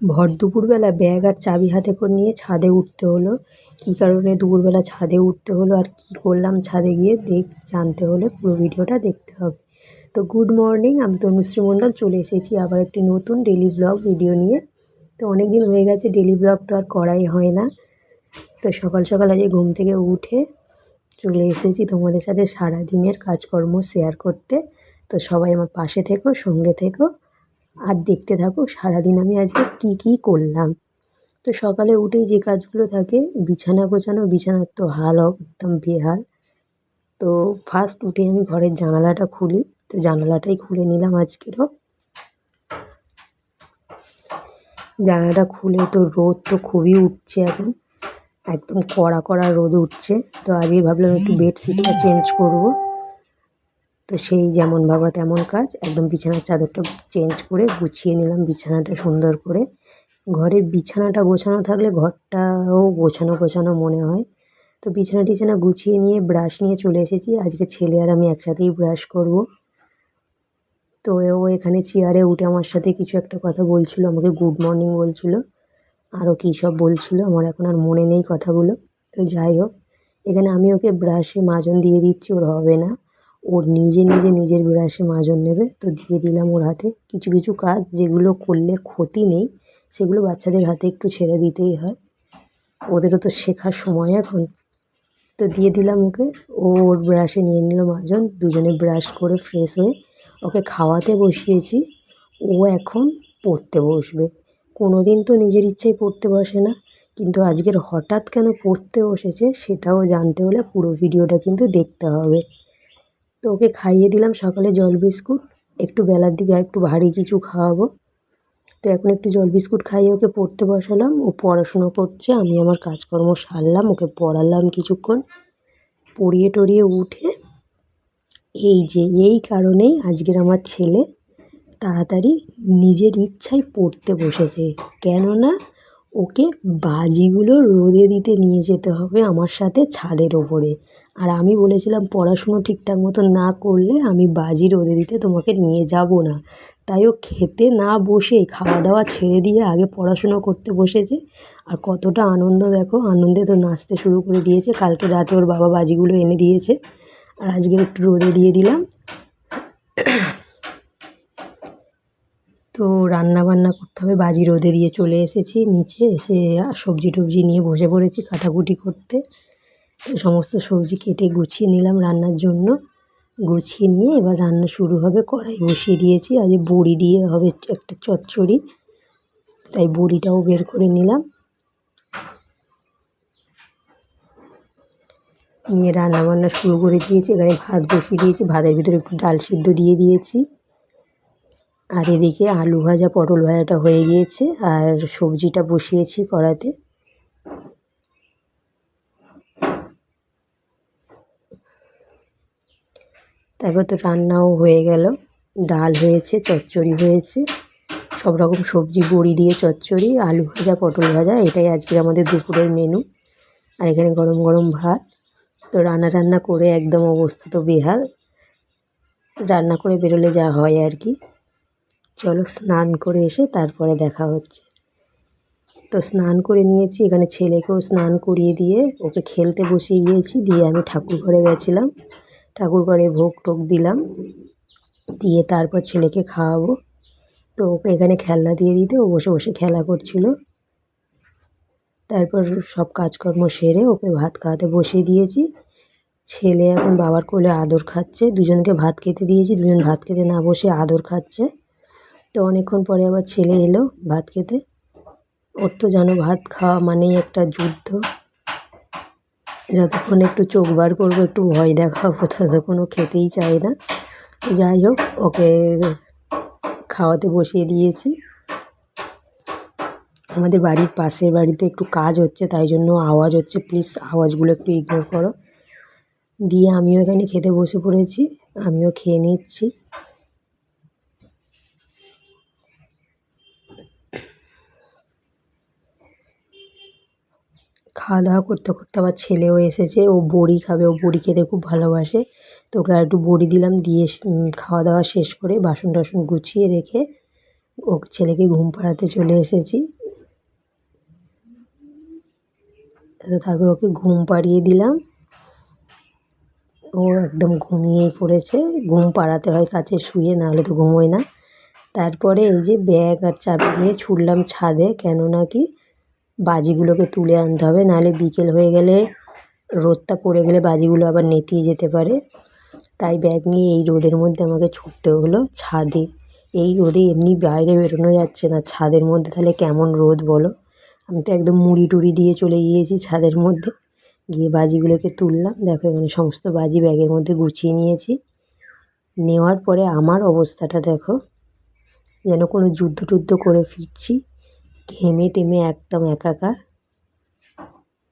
ভর দুপুরবেলা ব্যাগ আর চাবি হাতে করে নিয়ে ছাদে উঠতে হলো। কী কারণে দুপুরবেলা ছাদে উঠতে হলো আর কী করলাম ছাদে গিয়ে দেখ, জানতে হলে পুরো ভিডিওটা দেখতে হবে। তো গুড মর্নিং, আমি তনুশ্রী মণ্ডল, চলে এসেছি আবার একটি নতুন ডেলি ব্লগ ভিডিও নিয়ে। তো অনেক দিন হয়ে গেছে ডেলি ব্লগ তো আর করাই হয় না। তো সকাল সকাল আজকে ঘুম থেকে উঠে চলে এসেছি তোমাদের সাথে সারা দিনের কাজকর্ম শেয়ার করতে। তো সবাই আমার পাশে থেকো, সঙ্গে থেকো। আর দেখতে থাকো, সারাদিন আমি আজকে কি কি করলাম। তো সকালে উঠেই যে কাজগুলো থাকে, বিছানা গোছানো, বিছানার তো হাল একদম বেহাল। তো ফার্স্ট উঠে আমি ঘরের জানালাটা খুলি, তো জানালাটাই খুলে নিলাম আজকেরও। জানালাটা খুলে তো রোদ তো খুবই উঠছে এখন, একদম কড়া কড়া রোদ উঠছে। তো আজকে ভাবলাম একটু বেডশিটটা চেঞ্জ করব। তো সেই যেমন ভাবা তেমন কাজ। একদম বিছানার চাদরটা চেঞ্জ করে গুছিয়ে নিলাম, বিছানাটা সুন্দর করে। ঘরের বিছানাটা গোছানো থাকলে ঘরটাও গোছানো গোছানো মনে হয়। তো বিছানা টিছানা গুছিয়ে নিয়ে ব্রাশ নিয়ে চলে এসেছি। আজকে ছেলে আর আমি একসাথেই ব্রাশ করব। তো ও এখানে চেয়ারে উঠে আমার সাথে কিছু একটা কথা বলছিল, আমাকে গুড মর্নিং বলছিল। আরও কী সব বলছিল, আমার এখন আর মনে নেই কথাগুলো। তো যাই হোক, এখানে আমি ওকে ব্রাশে মাজন দিয়ে দিচ্ছি, ওর হবে না। ওর নিজে নিজে নিজের ব্রাশে মাজন নেবে। তো দিয়ে দিলাম ওর হাতে। কিছু কিছু কাজ যেগুলো করলে ক্ষতি নেই, সেগুলো বাচ্চাদের হাতে একটু ছেড়ে দিতেই হয়। ওদেরও তো শেখার সময় এখন। তো দিয়ে দিলাম ওকে। ও ওর ব্রাশে নিয়ে নিল মাজন। দুজনে ব্রাশ করে ফ্রেশ হয়ে ওকে খাওয়াতে বসিয়েছি। ও এখন পড়তে বসবে। কোনো দিন তো নিজের ইচ্ছায় পড়তে বসে না। কিন্তু আজকের হঠাৎ কেন পড়তে বসেছে সেটাও জানতে হলে পুরো ভিডিওটা কিন্তু দেখতে হবে। তো ওকে খাইয়ে দিলাম সকালে জল বিস্কুট। একটু বেলার দিকে আর একটু ভারী কিছু খাওয়াবো। তো এখন একটু জল বিস্কুট খাইয়ে ওকে পড়তে বসালাম। ও পড়াশুনো করছে, আমি আমার কাজকর্ম সারলাম, ওকে পড়ালাম কিছুক্ষণ। পড়িয়ে টড়িয়ে উঠে এই যে, এই কারণেই আজকের আমার ছেলে তাড়াতাড়ি নিজের ইচ্ছায় পড়তে বসেছে। কেননা ওকে বাজিগুলো রোদে দিতে নিয়ে যেতে হবে আমার সাথে ছাদের ওপরে। আর আমি বলেছিলাম, পড়াশুনো ঠিকঠাক মতো না করলে আমি বাজি রোদে দিতে তোমাকে নিয়ে যাব না। তাই ও খেতে না বসে খাওয়া দাওয়া ছেড়ে দিয়ে আগে পড়াশুনো করতে বসেছে। আর কতটা আনন্দ দেখো, আনন্দে তো নাচতে শুরু করে দিয়েছে। কালকে রাতে ওর বাবা বাজিগুলো এনে দিয়েছে। আর আজকে একটু রোদে দিয়ে দিলাম। তো রান্না বান্না করতে হবে, বাজি রোদে দিয়ে চলে এসেছি। নিচে এসে সবজি টবজি নিয়ে বসে পড়েছি কাটাকুটি করতে। সমস্ত সবজি কেটে গুছিয়ে নিলাম রান্নার জন্য। গুছিয়ে নিয়ে এবার রান্না শুরু হবে কড়াই বসিয়ে দিয়েছি। আজ বড়ি দিয়ে হবে একটা চচ্চড়ি, তাই বড়িটাও বের করে নিলাম। নিয়ে রান্না বান্না শুরু করে দিয়েছি। এখানে ভাত বসিয়ে দিয়েছি। ভাতের ভিতরে একটু ডাল সিদ্ধ দিয়ে দিয়েছি। আর এদিকে আলু ভাজা, পটল ভাজাটা হয়ে গিয়েছে। আর সবজিটা বসিয়েছি কড়াতে। তারপর তো রান্নাও হয়ে গেল। ডাল হয়েছে, চচ্চড়ি হয়েছে। সব রকম সবজি বড়ি দিয়ে চচ্চড়ি, আলু ভাজা, পটল ভাজা, এটাই আজকের আমাদের দুপুরের মেনু আর এখানে গরম গরম ভাত। তো রান্না টান্না করে একদম অবস্থা তো বেহাল। রান্না করে বেরোলে যা হয় আর কি। চলো স্নান করে এসে তারপরে দেখা হচ্ছে। তো স্নান করে নিয়েছি, এখানে ছেলেকেও স্নান করিয়ে দিয়ে ওকে খেলতে বসিয়ে গিয়েছি দিয়ে আমি ঠাকুর ঘরে গেছিলাম। ঠাকুর ঘরে ভোগ টোক দিলাম। দিয়ে তারপর ছেলেকে খাওয়াবো। তো ওকে এখানে খেলনা দিয়ে দিতে, ও বসে বসে খেলা করছিল। তারপর সব কাজকর্ম সেরে ওকে ভাত খাওয়াতে বসিয়ে দিয়েছি। ছেলে এখন বাবার কোলে আদর খাচ্ছে, দুজনকে ভাত খেতে দিয়েছি, দুজন ভাত খেতে না বসে আদর খাচ্ছে। তো অনেকক্ষণ পরে আবার ছেলে এলো ভাত খেতে। ওর তো জানো ভাত খাওয়া মানেই একটা যুদ্ধ। যতক্ষণ একটু চোখ বার করব, একটু ভয় দেখাবো, ততক্ষণ ও খেতেই চায় না। যাই হোক, ওকে খাওয়াতে বসিয়ে দিয়েছি। আমাদের বাড়ির পাশের বাড়িতে একটু কাজ হচ্ছে, তাই জন্য আওয়াজ হচ্ছে। প্লিজ আওয়াজগুলো একটু ইগনোর করো। দিয়ে আমিও এখানে খেতে বসে পড়েছি, আমিও খেয়ে নিচ্ছি। খাওয়া দাওয়া করতে করতে আমার ছেলেও এসেছে, ও বড়ি খাবে, ও বড়ি খেতে খুব ভালোবাসে। তো ওকে একটু বড়ি দিলাম, দিয়ে খাওয়া দাওয়া শেষ করে বাসন টাসন গুছিয়ে রেখে ও ছেলেকে ঘুম পাড়াতে চলে এসেছি। তারপর ওকে ঘুম পাড়িয়ে দিলাম। ও একদম ঘুমিয়েই পড়েছে। ঘুম পাড়াতে হয় কাছে শুয়ে, না হলে তো ঘুমোয় না। তারপরে এই যে ব্যাগ আর চাবি নিয়ে ছুটলাম ছাদে কেন না কি বাজিগুলোকে তুলে আনতে হবে। নাহলে বিকেল হয়ে গেলে রোদটা পড়ে গেলে বাজিগুলো আবার নেতিয়ে যেতে পারে। তাই ব্যাগ নিয়ে এই রোদের মধ্যে আমাকে ছুটতে হলো ছাদে। এই রোদে এমনি বাইরে বেরোনো যাচ্ছে না। ছাদের মধ্যে তাহলে কেমন রোদ বলো? আমি তো একদম মুড়ি টুড়ি দিয়ে চলে গিয়েছি ছাদের মধ্যে। গিয়ে বাজিগুলোকে তুললাম। দেখো এখানে সমস্ত বাজি ব্যাগের মধ্যে গুছিয়ে নিয়েছি। নেওয়ার পরে আমার অবস্থাটা দেখো। যেন কোনো যুদ্ধ টুদ্ধ করে ফিরছি। ঘেমে টেমে একদম একাকার।